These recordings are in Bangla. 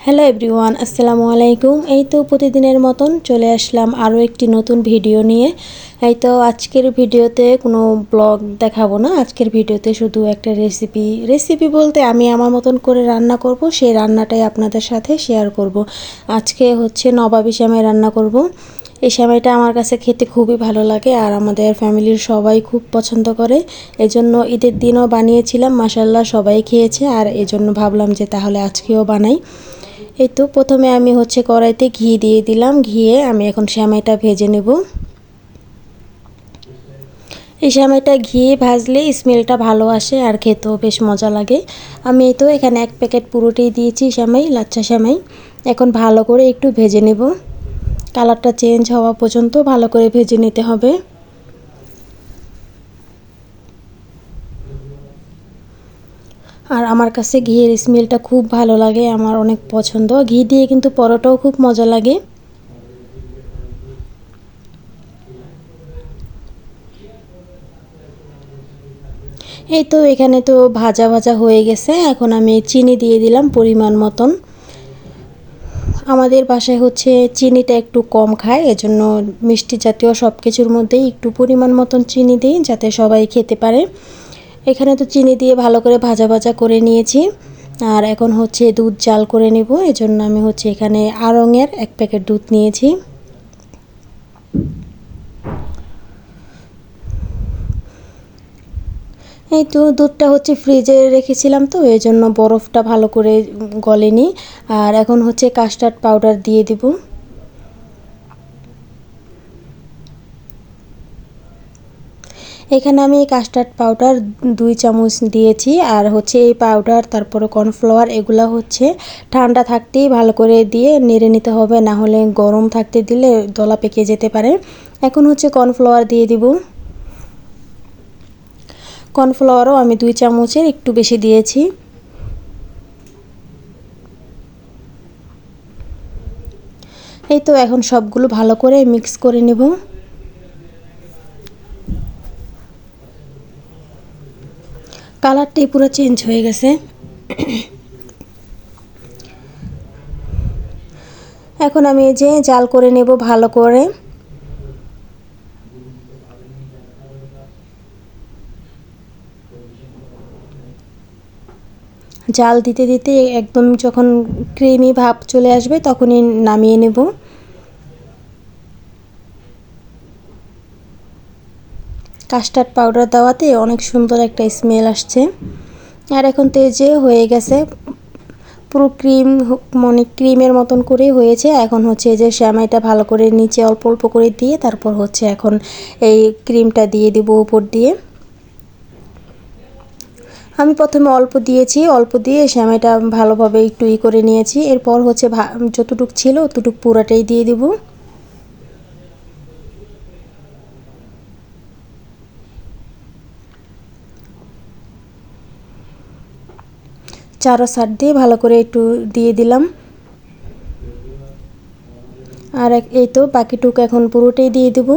হ্যালো এভরিওয়ান আসসালামু আলাইকুম এই তো প্রতিদিনের মতন চলে আসলাম আরও একটি নতুন ভিডিও নিয়ে। এই তো আজকের ভিডিওতে কোনো ব্লগ দেখাবো না। আজকের ভিডিওতে শুধু একটা রেসিপি রেসিপি বলতে আমি আমার মতন করে রান্না করব, সেই রান্নাটাই আপনাদের সাথে শেয়ার করব। আজকে হচ্ছে নবাবি শ্যামাই রান্না করব। এই সেমাইটা আমার কাছে খেতে খুবই ভালো লাগে আর আমাদের ফ্যামিলির সবাই খুব পছন্দ করে। এজন্য ঈদের দিনও বানিয়েছিলাম মাসাল্লাহ সবাই খেয়েছে আর এজন্য ভাবলাম যে তাহলে আজকেও বানাই। এই তো প্রথমে আমি হচ্ছে কড়াইতে ঘি দিয়ে দিলাম। ঘিয়ে আমি এখন শ্যামাইটা ভেজে নেব। এই শ্যামাইটা ঘি ভাজলে স্মেলটা ভালো আসে আর খেতেও বেশ মজা লাগে। আমি এই তো এখানে এক প্যাকেট পুরোটাই দিয়েছি শ্যামাই লাচ্চা শ্যামাই এখন ভালো করে একটু ভেজে নেব। কালারটা চেঞ্জ হওয়া পর্যন্ত ভালো করে ভেজে নিতে হবে। আর আমার কাছে ঘিয়ের স্মেলটা খুব ভালো লাগে, আমার অনেক পছন্দ। ঘি দিয়ে কিন্তু পরোটাও খুব মজা লাগে। এই তো এখানে তো ভাজা ভাজা হয়ে গেছে, এখন আমি চিনি দিয়ে দিলাম পরিমাণ মতন। আমাদের বাসায় হচ্ছে চিনিটা একটু কম খায়, এজন্য মিষ্টি জাতীয় সব কিছুর মধ্যেই একটু পরিমাণ মতন চিনি দিই, যাতে সবাই খেতে পারে। এখানে তো চিনি দিয়ে ভালো করে ভাজা ভাজা করে নিয়েছি। আর এখন হচ্ছে দুধ জাল করে নেব, এজন্য আমি হচ্ছে এখানে আড়ঙের এক প্যাকেট দুধ নিয়েছি। এই তো দুধটা হচ্ছে ফ্রিজে রেখেছিলাম তো এই জন্য বরফটা ভালো করে গলেনি। আর এখন হচ্ছে কাস্টার্ড পাউডার দিয়ে দিব। এখানে আমি কাস্টার্ড পাউডার দুই চামচ দিয়েছি, আর হচ্ছে এই পাউডার তারপরে কর্নফ্লাওয়ার এগুলো হচ্ছে ঠান্ডা থাকতেই ভালো করে দিয়ে নেড়ে নিতে হবে, না হলে গরম থাকতে দিলে দলা পেকে যেতে পারে। এখন হচ্ছে কর্নফ্লাওয়ার দিয়ে দিব। কর্নফ্লাওয়ারও আমি দুই চামচের একটু বেশি দিয়েছি। এই তো এখন সবগুলো ভালো করে মিক্স করে নেব। কালারটাই পুরো চেঞ্জ হয়ে গেছে। এখন আমি এই যে জাল করে নেব ভালো করে। জাল দিতে দিতে একদম যখন ক্রিমি ভাব চলে আসবে তখনই নামিয়ে নেব। কাস্টার্ড পাউডার দেওয়াতে অনেক সুন্দর একটা স্মেল আসছে। আর এখন তেজে হয়ে গেছে। পুরো ক্রিম মানে ক্রিমের মতন করেই হয়েছে। এখন হচ্ছে যে শ্যামাইটা ভালো করে নিচে অল্প অল্প করে দিয়ে তারপর হচ্ছে এখন এই ক্রিমটা দিয়ে দিব উপর দিয়ে। আমি প্রথমে অল্প দিয়েছি, অল্প দিয়ে শ্যামাইটা ভালোভাবে একটু ই করে নিয়েছি। এরপর হচ্ছে যতটুক ছিল অতটুক পুরাটাই দিয়ে দিব। চারো সার দিয়ে ভালো করে একটু দিয়ে দিলাম। আর এই তো বাকিটুকু এখন পুরোটাই দিয়ে দেবো।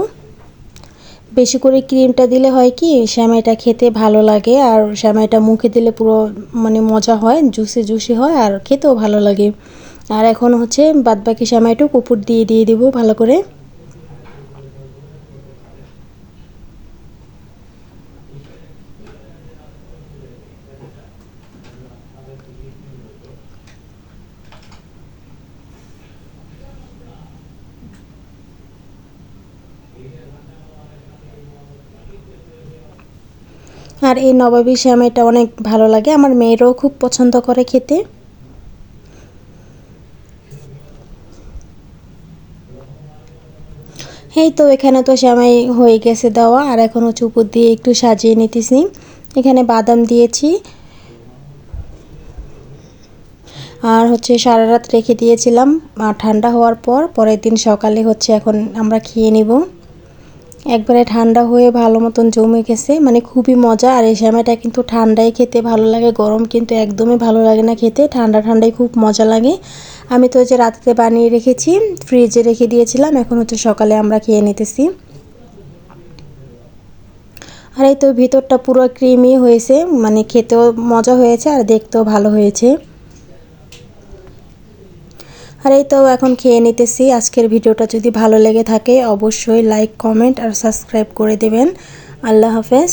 বেশি করে ক্রিমটা দিলে হয় কি, শ্যামাইটা খেতে ভালো লাগে আর শ্যামাইটা মুখে দিলে পুরো মানে মজা হয়, জুসি জুসি হয় আর খেতেও ভালো লাগে। আর এখন হচ্ছে বাদবাকি শ্যামাইটুকু উপর দিয়ে দিয়ে দিব ভালো করে। আর এই নবাবী শ্যামাইটা অনেক ভালো লাগে। আমার মেয়েরাও খুব পছন্দ করে খেতে। এই তো এখানে তো শ্যামাই হয়ে গেছে দেওয়া। আর এখন হচ্ছে দিয়ে একটু সাজিয়ে নিতেছি। এখানে বাদাম দিয়েছি। আর হচ্ছে সারা রাত রেখে দিয়েছিলাম। ঠান্ডা হওয়ার পর, পরের দিন সকালে হচ্ছে এখন আমরা খেয়ে নিব। একবারে ঠান্ডা হয়ে ভালো মতন জমে গেছে। মানে খুবই মজা। আর এই শ্যামাইটা কিন্তু ঠান্ডায় খেতে ভালো লাগে। গরম কিন্তু একদমই ভালো লাগে না খেতে। ঠান্ডা ঠান্ডায় খুব মজা লাগে। আমি তো যে রাত্রে বানিয়ে রেখেছি ফ্রিজে রেখে দিয়েছিলাম। এখন হচ্ছে সকালে আমরা খেয়ে নিতেছি। আর এই তো ভিতরটা পুরো ক্রিমি হয়েছে। মানে খেতেও মজা হয়েছে আর দেখতেও ভালো হয়েছে। আর এই তো এখন খেয়ে নিতেছি। আজকের ভিডিওটা যদি ভালো লেগে থাকে, অবশ্যই লাইক কমেন্ট আর সাবস্ক্রাইব করে দেবেন। আল্লাহ হাফেজ।